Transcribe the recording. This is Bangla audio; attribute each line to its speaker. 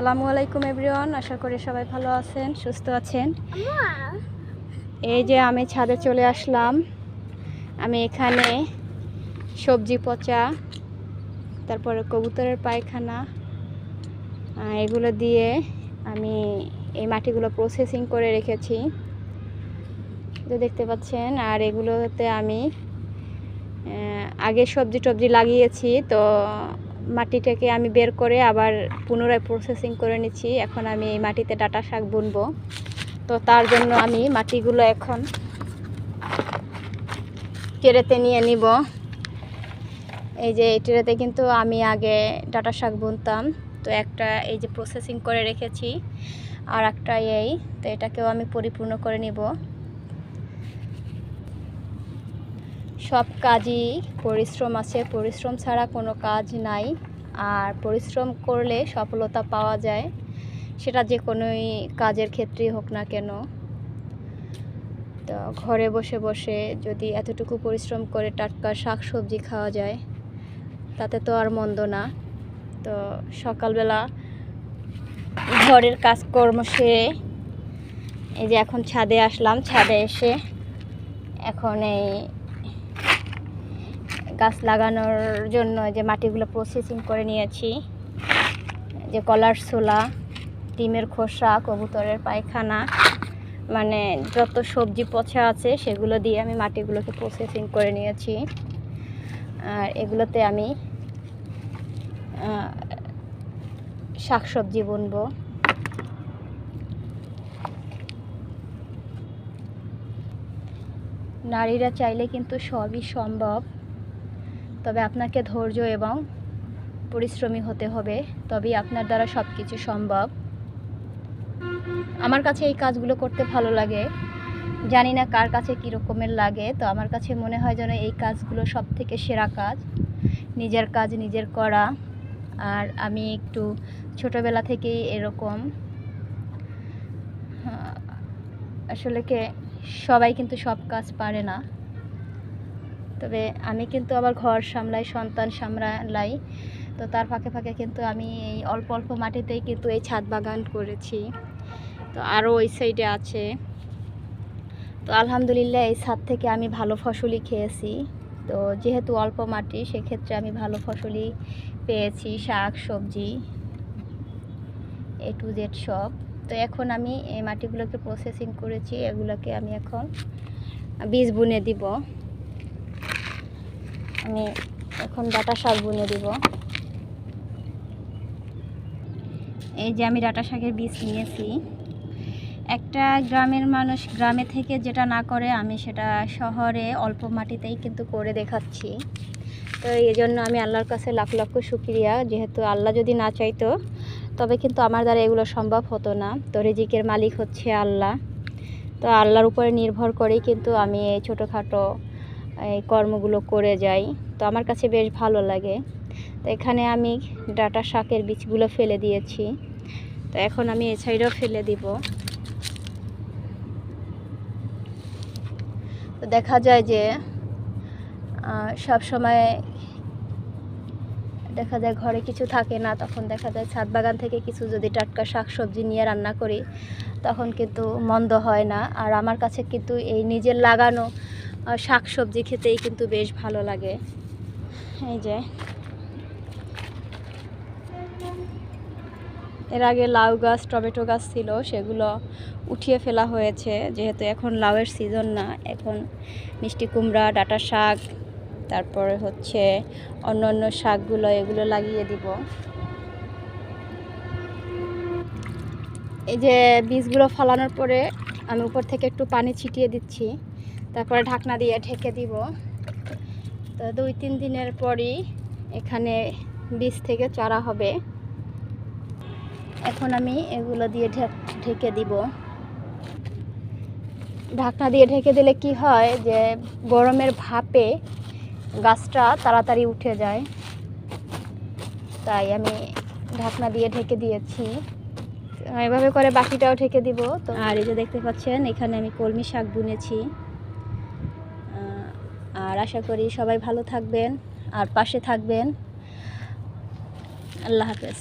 Speaker 1: আসসালামু আলাইকুম, এভরিওয়ান। আশা করি সবাই ভালো আছেন, সুস্থ আছেন। এই যে আমি ছাদে চলে আসলাম। আমি এখানে সবজি পচা, তারপরে কবুতরের পায়খানা এগুলো দিয়ে আমি এই মাটিগুলো প্রসেসিং করে রেখেছি। যে দেখতে পাচ্ছেন, আর এগুলোতে আমি আগে সবজি টবজি লাগিয়েছি, তো মাটিটাকে আমি বের করে আবার পুনরায় প্রসেসিং করে নিচ্ছি। এখন আমি এই মাটিতে ডাটা শাক বুনবো। তো তার জন্য আমি মাটিগুলো এখন কেড়েতে নিয়ে নিব। এই যে এই ট্রেতে কিন্তু আমি আগে ডাটা শাক বুনতাম। তো একটা এই যে প্রসেসিং করে রেখেছি। আর একটা এই, তো এটাকেও আমি পরিপূর্ণ করে নিব। সব কাজই পরিশ্রম আছে। পরিশ্রম ছাড়া কোনো কাজ নাই। আর পরিশ্রম করলে সফলতা পাওয়া যায়। সেটা যে কোনোই কাজের ক্ষেত্রেই হোক না কেন। তো ঘরে বসে বসে যদি এতটুকু পরিশ্রম করে টাটকা শাক সবজি খাওয়া যায়, তাতে তো আর মন্দ না। তো সকালবেলা ঘরের কাজকর্ম সেরে এই যে এখন ছাদে আসলাম। ছাদে এসে এখন এই গাছ লাগানোর জন্য যে মাটিগুলো প্রসেসিং করে নিয়েছি। যে কলার ছোলা, ডিমের খোসা, কবুতরের পায়খানা মানে যত সবজি পচা আছে সেগুলো দিয়ে আমি মাটিগুলোকে প্রসেসিং করে নিয়েছি। আর এগুলোতে আমি শাক সবজি বুনবো। নারীরা চাইলে কিন্তু সবই সম্ভব। তবে আপনাকে ধৈর্য এবং পরিশ্রমী হতে হবে, তবেই আপনার দ্বারা সব কিছু সম্ভব। আমার কাছে এই কাজগুলো করতে ভালো লাগে। জানি না কার কাছে কী রকমের লাগে, তো আমার কাছে মনে হয় যেন এই কাজগুলো সব থেকে সেরা কাজ। নিজের কাজ নিজের করা। আর আমি একটু ছোটোবেলা থেকেই এরকম আসলে কে, সবাই কিন্তু সব কাজ পারে না। তবে আমি কিন্তু আবার ঘর সামলাই, সন্তান সামলাই। তো তার ফাঁকে ফাঁকে কিন্তু আমি এই অল্প অল্প মাটিতেই কিন্তু এই ছাদ বাগান করেছি। তো আরও ওই সাইডে আছে। তো আলহামদুলিল্লাহ এই ছাদ থেকে আমি ভালো ফসলই খেয়েছি। তো যেহেতু অল্প মাটি, সেক্ষেত্রে আমি ভালো ফসলই পেয়েছি, শাক, সবজি এ টু জেড সব। তো এখন আমি এই মাটিগুলোকে প্রসেসিং করেছি, এগুলোকে আমি এখন বীজ বুনে দিব। আমি এখন ডাটা শাক বুনে দিব। এই যে আমি ডাটা শাকের বীজ নিয়েছি। একটা গ্রামের মানুষ গ্রামে থেকে যেটা না করে আমি সেটা শহরে অল্প মাটিতেই কিন্তু করে দেখাচ্ছি। তো এই জন্য আমি আল্লাহর কাছে লাখ লক্ষ শুক্রিয়া। যেহেতু আল্লাহ যদি না চাইতো, তবে কিন্তু আমার দ্বারা এগুলো সম্ভব হতো না। তো রিজিকের মালিক হচ্ছে আল্লাহ। তো আল্লাহর উপরে নির্ভর করেই কিন্তু আমি এই ছোটোখাটো এই কর্মগুলো করে যাই। তো আমার কাছে বেশ ভালো লাগে। তো এখানে আমি ডাটা শাকের বীজগুলো ফেলে দিয়েছি। তো এখন আমি এ সাইডেও ফেলে দিব। তো দেখা যায় যে সব সময় দেখা যায় ঘরে কিছু থাকে না, তখন দেখা যায় ছাদ বাগান থেকে কিছু যদি টাটকা শাক সবজি নিয়ে রান্না করি, তখন কিন্তু মন্দ হয় না। আর আমার কাছে কিন্তু এই নিজের লাগানো শাক সবজি খেতেই কিন্তু বেশ ভালো লাগে। এই যে। এর আগে লাউ গাছ, টমেটো গাছ ছিল, সেগুলো উঠিয়ে ফেলা হয়েছে। যেহেতু এখন লাউয়ের সিজন না, এখন মিষ্টি কুমড়া, ডাঁটা শাক, তারপরে হচ্ছে অন্য অন্য শাকগুলো, এগুলো লাগিয়ে দিব। এই যে বীজগুলো ফলানোর পরে আমি উপর থেকে একটু পানি ছিটিয়ে দিচ্ছি। তারপরে ঢাকনা দিয়ে ঢেকে দিব। তো দুই, তিন দিনের পরই এখানে বীজ থেকে চারা হবে। এখন আমি এগুলো দিয়ে ঢেক- দিব। ঢাকনা দিয়ে ঢেকে দিলে কি হয় যে, গরমের ভাপে গাছটা তাড়াতাড়ি উঠে যায়। তাই আমি ঢাকনা দিয়ে ঢেকে দিয়েছি। এভাবে করে বাকিটাও ঢেকে দিব। তো আর এই যে দেখতে পাচ্ছেন, এখানে আমি কলমি শাক বুনেছি। আর আশা করি সবাই ভালো থাকবেন আর পাশে থাকবেন। আল্লাহ হাফেজ।